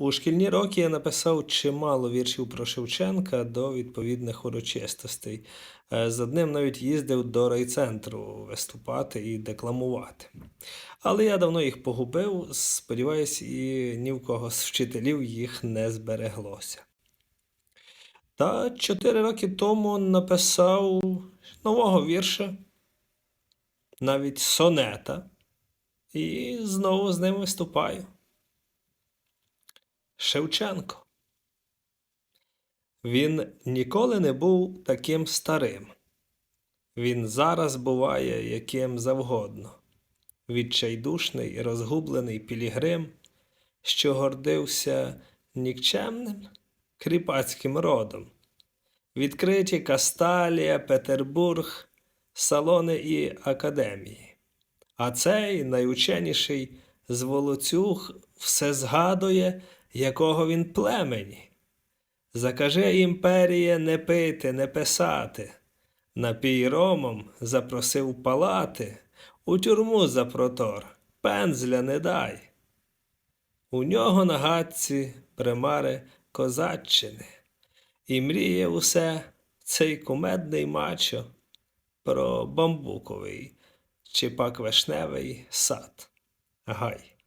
У шкільні роки я написав чимало віршів про Шевченка до відповідних урочистостей. Е, З одним навіть їздив до райцентру виступати і декламувати. Але я давно їх погубив, сподіваюсь, і ні в кого з вчителів їх не збереглося. Та чотири роки тому написав нового вірша, навіть сонета, і знову з ним виступаю. Шевченко. Він ніколи не був таким старим. Він зараз буває яким завгодно. Відчайдушний і розгублений пілігрим, що гордився нікчемним кріпацьким родом. Відкриті Касталія, Петербург, салони і академії. А цей найученіший з волоцюг все згадує, якого він племені. Закаже імперіє не пити, не писати. Напій ромом запросив палати, у тюрму за протор, пензля не дай. У нього на гадці примари козаччини, і мріє усе цей кумедний мачо про бамбуковий чи пак вишневий сад. Ahoi.